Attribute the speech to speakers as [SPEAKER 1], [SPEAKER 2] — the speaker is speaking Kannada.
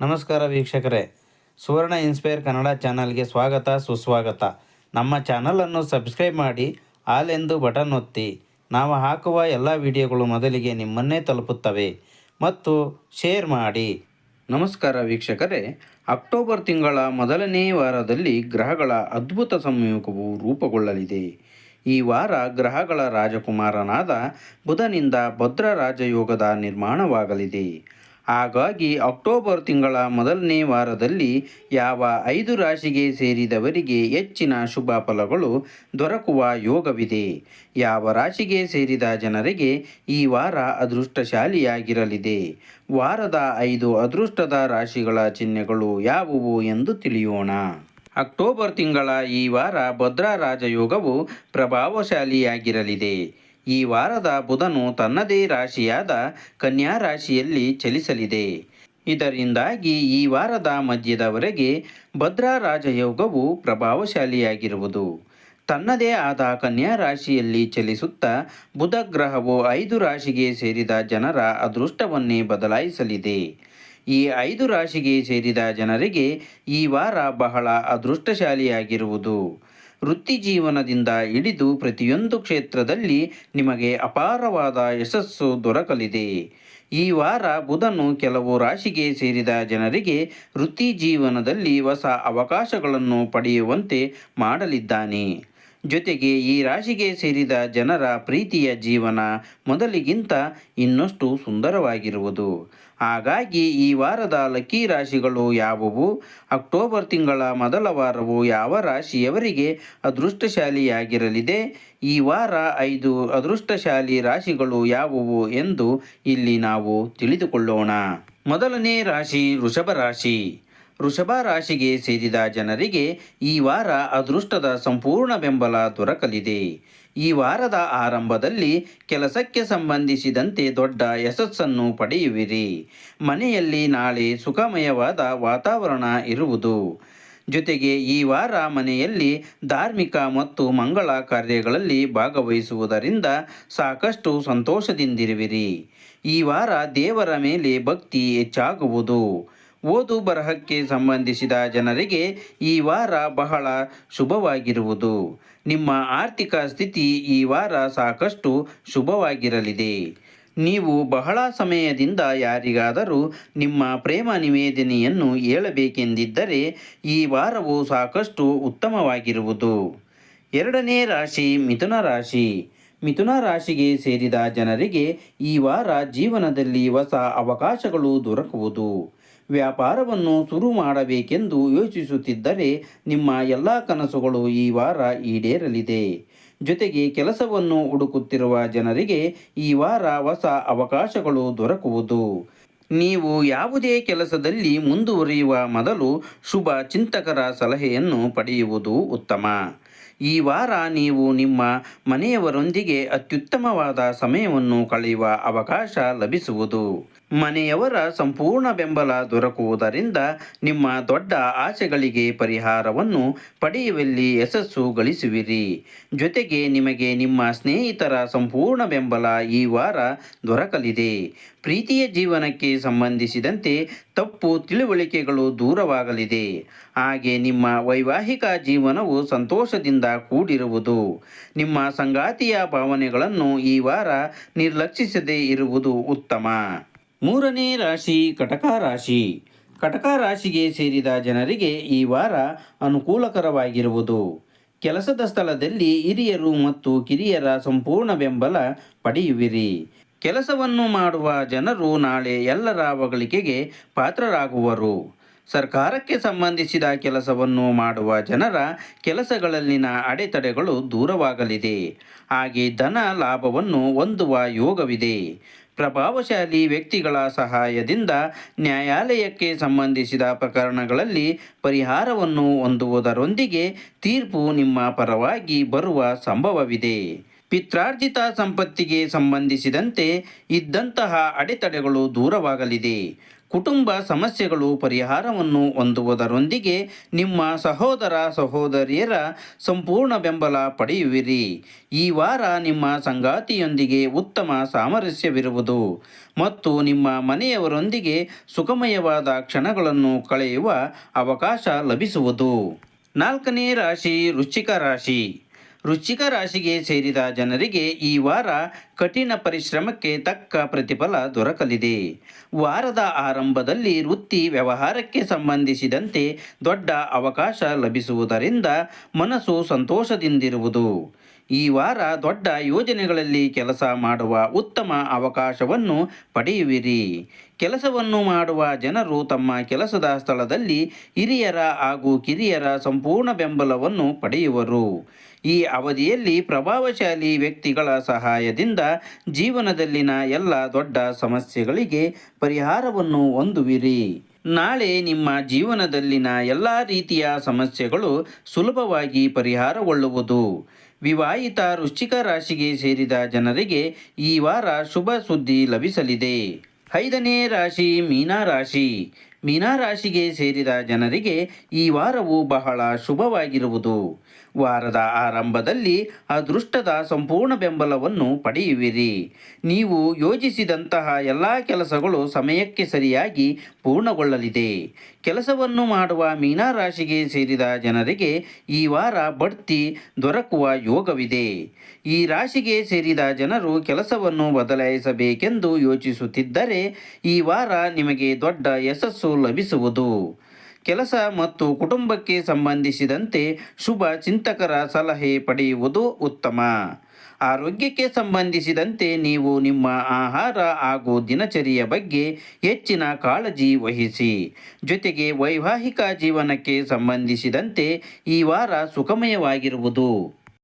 [SPEAKER 1] ನಮಸ್ಕಾರ ವೀಕ್ಷಕರೇ. ಸುವರ್ಣ ಇನ್ಸ್ಪೈರ್ ಕನ್ನಡ ಚಾನಲ್ಗೆ ಸ್ವಾಗತ, ಸುಸ್ವಾಗತ. ನಮ್ಮ ಚಾನಲನ್ನು ಸಬ್ಸ್ಕ್ರೈಬ್ ಮಾಡಿ ಆಲ್ ಎಂದು ಬಟನ್ ಒತ್ತಿ. ನಾವು ಹಾಕುವ ಎಲ್ಲ ವಿಡಿಯೋಗಳು ಮೊದಲಿಗೆ ನಿಮ್ಮನ್ನೇ ತಲುಪುತ್ತವೆ. ಮತ್ತು ಶೇರ್ ಮಾಡಿ. ನಮಸ್ಕಾರ ವೀಕ್ಷಕರೇ. ಅಕ್ಟೋಬರ್ ತಿಂಗಳ ಮೊದಲನೇ ವಾರದಲ್ಲಿ ಗ್ರಹಗಳ ಅದ್ಭುತ ಸಂಯೋಗವು ರೂಪುಗೊಳ್ಳಲಿದೆ. ಈ ವಾರ ಗ್ರಹಗಳ ರಾಜಕುಮಾರನಾದ ಬುಧನಿಂದ ಭದ್ರ ರಾಜಯೋಗದ ನಿರ್ಮಾಣವಾಗಲಿದೆ. ಹಾಗಾಗಿ ಅಕ್ಟೋಬರ್ ತಿಂಗಳ ಮೊದಲನೇ ವಾರದಲ್ಲಿ ಯಾವ ಐದು ರಾಶಿಗೆ ಸೇರಿದವರಿಗೆ ಹೆಚ್ಚಿನ ಶುಭ ಫಲಗಳು ದೊರಕುವ ಯೋಗವಿದೆ. ಯಾವ ರಾಶಿಗೆ ಸೇರಿದ ಜನರಿಗೆ ಈ ವಾರ ಅದೃಷ್ಟಶಾಲಿಯಾಗಿರಲಿದೆ. ವಾರದ ಐದು ಅದೃಷ್ಟದ ರಾಶಿಗಳ ಚಿಹ್ನೆಗಳು ಯಾವುವು ಎಂದು ತಿಳಿಯೋಣ. ಅಕ್ಟೋಬರ್ ತಿಂಗಳ ಈ ವಾರ ಭದ್ರಾ ರಾಜಯೋಗವು ಪ್ರಭಾವಶಾಲಿಯಾಗಿರಲಿದೆ. ಈ ವಾರದ ಬುಧನು ತನ್ನದೇ ರಾಶಿಯಾದ ಕನ್ಯಾ ರಾಶಿಯಲ್ಲಿ ಚಲಿಸಲಿದೆ. ಇದರಿಂದಾಗಿ ಈ ವಾರದ ಮಧ್ಯದವರೆಗೆ ಭದ್ರಾ ರಾಜಯೋಗವು ಪ್ರಭಾವಶಾಲಿಯಾಗಿರುವುದು. ತನ್ನದೇ ಆದ ಕನ್ಯಾ ರಾಶಿಯಲ್ಲಿ ಚಲಿಸುತ್ತಾ ಬುಧ ಗ್ರಹವು ಐದು ರಾಶಿಗೆ ಸೇರಿದ ಜನರ ಅದೃಷ್ಟವನ್ನೇ ಬದಲಾಯಿಸಲಿದೆ. ಈ ಐದು ರಾಶಿಗೆ ಸೇರಿದ ಜನರಿಗೆ ಈ ವಾರ ಬಹಳ ಅದೃಷ್ಟಶಾಲಿಯಾಗಿರುವುದು. ವೃತ್ತಿ ಜೀವನದಿಂದ ಹಿಡಿದು ಪ್ರತಿಯೊಂದು ಕ್ಷೇತ್ರದಲ್ಲಿ ನಿಮಗೆ ಅಪಾರವಾದ ಯಶಸ್ಸು ದೊರಕಲಿದೆ. ಈ ವಾರ ಬುಧನು ಕೆಲವು ರಾಶಿಗೆ ಸೇರಿದ ಜನರಿಗೆ ವೃತ್ತಿ ಜೀವನದಲ್ಲಿ ಹೊಸ ಅವಕಾಶಗಳನ್ನು ಪಡೆಯುವಂತೆ ಮಾಡಲಿದ್ದಾನೆ. ಜೊತೆಗೆ ಈ ರಾಶಿಗೆ ಸೇರಿದ ಜನರ ಪ್ರೀತಿಯ ಜೀವನ ಮೊದಲಿಗಿಂತ ಇನ್ನಷ್ಟು ಸುಂದರವಾಗಿರುವುದು. ಹಾಗಾಗಿ ಈ ವಾರದ ಲಕ್ಕಿ ರಾಶಿಗಳು ಯಾವುವು? ಅಕ್ಟೋಬರ್ ತಿಂಗಳ ಮೊದಲ ವಾರವು ಯಾವ ರಾಶಿಯವರಿಗೆ ಅದೃಷ್ಟಶಾಲಿಯಾಗಿರಲಿದೆ? ಈ ವಾರ ಐದು ಅದೃಷ್ಟಶಾಲಿ ರಾಶಿಗಳು ಯಾವುವು ಎಂದು ಇಲ್ಲಿ ನಾವು ತಿಳಿದುಕೊಳ್ಳೋಣ. ಮೊದಲನೇ ರಾಶಿ, ವೃಷಭ ರಾಶಿ. ವೃಷಭ ರಾಶಿಗೆ ಸೇರಿದ ಜನರಿಗೆ ಈ ವಾರ ಅದೃಷ್ಟದ ಸಂಪೂರ್ಣ ಬೆಂಬಲ ದೊರಕಲಿದೆ. ಈ ವಾರದ ಆರಂಭದಲ್ಲಿ ಕೆಲಸಕ್ಕೆ ಸಂಬಂಧಿಸಿದಂತೆ ದೊಡ್ಡ ಯಶಸ್ಸನ್ನು ಪಡೆಯುವಿರಿ. ಮನೆಯಲ್ಲಿ ನಾಳೆ ಸುಖಮಯವಾದ ವಾತಾವರಣ ಇರುವುದು. ಜೊತೆಗೆ ಈ ವಾರ ಮನೆಯಲ್ಲಿ ಧಾರ್ಮಿಕ ಮತ್ತು ಮಂಗಳ ಕಾರ್ಯಗಳಲ್ಲಿ ಭಾಗವಹಿಸುವುದರಿಂದ ಸಾಕಷ್ಟು ಸಂತೋಷದಿಂದಿರುವಿರಿ. ಈ ವಾರ ದೇವರ ಮೇಲೆ ಭಕ್ತಿ ಹೆಚ್ಚಾಗುವುದು. ಓದು ಬರಹಕ್ಕೆ ಸಂಬಂಧಿಸಿದ ಜನರಿಗೆ ಈ ವಾರ ಬಹಳ ಶುಭವಾಗಿರುವುದು. ನಿಮ್ಮ ಆರ್ಥಿಕ ಸ್ಥಿತಿ ಈ ವಾರ ಸಾಕಷ್ಟು ಶುಭವಾಗಿರಲಿದೆ. ನೀವು ಬಹಳ ಸಮಯದಿಂದ ಯಾರಿಗಾದರೂ ನಿಮ್ಮ ಪ್ರೇಮ ನಿವೇದನೆಯನ್ನು ಹೇಳಬೇಕೆಂದಿದ್ದರೆ ಈ ವಾರವು ಸಾಕಷ್ಟು ಉತ್ತಮವಾಗಿರುವುದು. ಎರಡನೇ ರಾಶಿ ಮಿಥುನ ರಾಶಿ. ಮಿಥುನ ರಾಶಿಗೆ ಸೇರಿದ ಜನರಿಗೆ ಈ ವಾರ ಜೀವನದಲ್ಲಿ ಹೊಸ ಅವಕಾಶಗಳು ದೊರಕುವುದು. ವ್ಯಾಪಾರವನ್ನು ಶುರು ಮಾಡಬೇಕೆಂದು ಯೋಚಿಸುತ್ತಿದ್ದರೆ ನಿಮ್ಮ ಎಲ್ಲ ಕನಸುಗಳು ಈ ವಾರ ಈಡೇರಲಿದೆ. ಜೊತೆಗೆ ಕೆಲಸವನ್ನು ಹುಡುಕುತ್ತಿರುವ ಜನರಿಗೆ ಈ ವಾರ ಹೊಸ ಅವಕಾಶಗಳು ದೊರಕುವುದು. ನೀವು ಯಾವುದೇ ಕೆಲಸದಲ್ಲಿ ಮುಂದುವರಿಯುವ ಮೊದಲು ಶುಭ ಚಿಂತಕರ ಸಲಹೆಯನ್ನು ಪಡೆಯುವುದು ಉತ್ತಮ. ಈ ವಾರ ನೀವು ನಿಮ್ಮ ಮನೆಯವರೊಂದಿಗೆ ಅತ್ಯುತ್ತಮವಾದ ಸಮಯವನ್ನು ಕಳೆಯುವ ಅವಕಾಶ ಲಭಿಸುವುದು. ಮನೆಯವರ ಸಂಪೂರ್ಣ ಬೆಂಬಲ ದೊರಕುವುದರಿಂದ ನಿಮ್ಮ ದೊಡ್ಡ ಆಸೆಗಳಿಗೆ ಪರಿಹಾರವನ್ನು ಪಡೆಯುವಲ್ಲಿ ಯಶಸ್ಸು ಗಳಿಸುವಿರಿ. ಜೊತೆಗೆ ನಿಮಗೆ ನಿಮ್ಮ ಸ್ನೇಹಿತರ ಸಂಪೂರ್ಣ ಬೆಂಬಲ ಈ ವಾರ ದೊರಕಲಿದೆ. ಪ್ರೀತಿಯ ಜೀವನಕ್ಕೆ ಸಂಬಂಧಿಸಿದಂತೆ ತಪ್ಪು ತಿಳುವಳಿಕೆಗಳು ದೂರವಾಗಲಿದೆ. ಹಾಗೆ ನಿಮ್ಮ ವೈವಾಹಿಕ ಜೀವನವು ಸಂತೋಷದಿಂದ ಕೂಡಿರುವುದು. ನಿಮ್ಮ ಸಂಗಾತಿಯ ಭಾವನೆಗಳನ್ನು ಈ ವಾರ ನಿರ್ಲಕ್ಷಿಸದೇ ಇರುವುದು ಉತ್ತಮ. ಮೂರನೇ ರಾಶಿ ಕಟಕ ರಾಶಿ. ಕಟಕ ರಾಶಿಗೆ ಸೇರಿದ ಜನರಿಗೆ ಈ ವಾರ ಅನುಕೂಲಕರವಾಗಿರುವುದು. ಕೆಲಸದ ಸ್ಥಳದಲ್ಲಿ ಹಿರಿಯರು ಮತ್ತು ಕಿರಿಯರ ಸಂಪೂರ್ಣ ಬೆಂಬಲ ಪಡೆಯುವಿರಿ. ಕೆಲಸವನ್ನು ಮಾಡುವ ಜನರು ನಾಳೆ ಎಲ್ಲರ ಹೊಗಳಿಕೆಗೆ ಪಾತ್ರರಾಗುವರು. ಸರ್ಕಾರಕ್ಕೆ ಸಂಬಂಧಿಸಿದ ಕೆಲಸವನ್ನು ಮಾಡುವ ಜನರ ಕೆಲಸಗಳಲ್ಲಿನ ಅಡೆತಡೆಗಳು ದೂರವಾಗಲಿದೆ. ಹಾಗೆ ಧನ ಲಾಭವನ್ನು ಹೊಂದುವ ಯೋಗವಿದೆ. ಪ್ರಭಾವಶಾಲಿ ವ್ಯಕ್ತಿಗಳ ಸಹಾಯದಿಂದ ನ್ಯಾಯಾಲಯಕ್ಕೆ ಸಂಬಂಧಿಸಿದ ಪ್ರಕರಣಗಳಲ್ಲಿ ಪರಿಹಾರವನ್ನು ಹೊಂದುವುದರೊಂದಿಗೆ ತೀರ್ಪು ನಿಮ್ಮ ಪರವಾಗಿ ಬರುವ ಸಂಭವವಿದೆ. ಪಿತ್ರಾರ್ಜಿತ ಸಂಪತ್ತಿಗೆ ಸಂಬಂಧಿಸಿದಂತೆ ಇದ್ದಂತಹ ಅಡೆತಡೆಗಳು ದೂರವಾಗಲಿದೆ. ಕುಟುಂಬ ಸಮಸ್ಯೆಗಳು ಪರಿಹಾರವನ್ನು ಹೊಂದುವುದರೊಂದಿಗೆ ನಿಮ್ಮ ಸಹೋದರ ಸಹೋದರಿಯರ ಸಂಪೂರ್ಣ ಬೆಂಬಲ ಪಡೆಯುವಿರಿ. ಈ ವಾರ ನಿಮ್ಮ ಸಂಗಾತಿಯೊಂದಿಗೆ ಉತ್ತಮ ಸಾಮರಸ್ಯವಿರುವುದು ಮತ್ತು ನಿಮ್ಮ ಮನೆಯವರೊಂದಿಗೆ ಸುಖಮಯವಾದ ಕ್ಷಣಗಳನ್ನು ಕಳೆಯುವ ಅವಕಾಶ ಲಭಿಸುವುದು. ನಾಲ್ಕನೇ ರಾಶಿ, ವೃಶ್ಚಿಕ ರಾಶಿ. ವೃಶ್ಚಿಕ ರಾಶಿಗೆ ಸೇರಿದ ಜನರಿಗೆ ಈ ವಾರ ಕಠಿಣ ಪರಿಶ್ರಮಕ್ಕೆ ತಕ್ಕ ಪ್ರತಿಫಲ ದೊರಕಲಿದೆ. ವಾರದ ಆರಂಭದಲ್ಲಿ ವೃತ್ತಿ ವ್ಯವಹಾರಕ್ಕೆ ಸಂಬಂಧಿಸಿದಂತೆ ದೊಡ್ಡ ಅವಕಾಶ ಲಭಿಸುವುದರಿಂದ ಮನಸ್ಸು ಸಂತೋಷದಿಂದಿರುವುದು. ಈ ವಾರ ದೊಡ್ಡ ಯೋಜನೆಗಳಲ್ಲಿ ಕೆಲಸ ಮಾಡುವ ಉತ್ತಮ ಅವಕಾಶವನ್ನು ಪಡೆಯುವಿರಿ. ಕೆಲಸವನ್ನು ಮಾಡುವ ಜನರು ತಮ್ಮ ಕೆಲಸದ ಸ್ಥಳದಲ್ಲಿ ಹಿರಿಯರ ಹಾಗೂ ಕಿರಿಯರ ಸಂಪೂರ್ಣ ಬೆಂಬಲವನ್ನು ಪಡೆಯುವರು. ಈ ಅವಧಿಯಲ್ಲಿ ಪ್ರಭಾವಶಾಲಿ ವ್ಯಕ್ತಿಗಳ ಸಹಾಯದಿಂದ ಜೀವನದಲ್ಲಿನ ಎಲ್ಲ ದೊಡ್ಡ ಸಮಸ್ಯೆಗಳಿಗೆ ಪರಿಹಾರವನ್ನು ಹೊಂದುವಿರಿ. ನಾಳೆ ನಿಮ್ಮ ಜೀವನದಲ್ಲಿನ ಎಲ್ಲ ರೀತಿಯ ಸಮಸ್ಯೆಗಳು ಸುಲಭವಾಗಿ ಪರಿಹಾರಗೊಳ್ಳುವುದು. ವಿವಾಹಿತ ವೃಶ್ಚಿಕ ರಾಶಿಗೆ ಸೇರಿದ ಜನರಿಗೆ ಈ ವಾರ ಶುಭ ಸುದ್ದಿ ಲಭಿಸಲಿದೆ. ಐದನೇ ರಾಶಿ ಮೀನಾ ರಾಶಿ ಮೀನಾ ರಾಶಿಗೆ ಸೇರಿದ ಜನರಿಗೆ ಈ ವಾರವು ಬಹಳ ಶುಭವಾಗಿರುವುದು. ವಾರದ ಆರಂಭದಲ್ಲಿ ಅದೃಷ್ಟದ ಸಂಪೂರ್ಣ ಬೆಂಬಲವನ್ನು ಪಡೆಯುವಿರಿ. ನೀವು ಯೋಜಿಸಿದಂತಹ ಎಲ್ಲ ಕೆಲಸಗಳು ಸಮಯಕ್ಕೆ ಸರಿಯಾಗಿ ಪೂರ್ಣಗೊಳ್ಳಲಿದೆ. ಕೆಲಸವನ್ನು ಮಾಡುವ ಮೀನಾ ರಾಶಿಗೆ ಸೇರಿದ ಜನರಿಗೆ ಈ ವಾರ ಬಡ್ತಿ ದೊರಕುವ ಯೋಗವಿದೆ. ಈ ರಾಶಿಗೆ ಸೇರಿದ ಜನರು ಕೆಲಸವನ್ನು ಬದಲಾಯಿಸಬೇಕೆಂದು ಯೋಚಿಸುತ್ತಿದ್ದರೆ ಈ ವಾರ ನಿಮಗೆ ದೊಡ್ಡ ಯಶಸ್ಸು ಲಭಿಸುವುದು. ಕೆಲಸ ಮತ್ತು ಕುಟುಂಬಕ್ಕೆ ಸಂಬಂಧಿಸಿದಂತೆ ಶುಭ ಚಿಂತಕರ ಸಲಹೆ ಪಡೆಯುವುದು ಉತ್ತಮ. ಆರೋಗ್ಯಕ್ಕೆ ಸಂಬಂಧಿಸಿದಂತೆ ನೀವು ನಿಮ್ಮ ಆಹಾರ ಹಾಗೂ ದಿನಚರಿಯ ಬಗ್ಗೆ ಹೆಚ್ಚಿನ ಕಾಳಜಿ ವಹಿಸಿ. ಜೊತೆಗೆ ವೈವಾಹಿಕ ಜೀವನಕ್ಕೆ ಸಂಬಂಧಿಸಿದಂತೆ ಈ ವಾರ ಸುಖಮಯವಾಗಿರುವುದು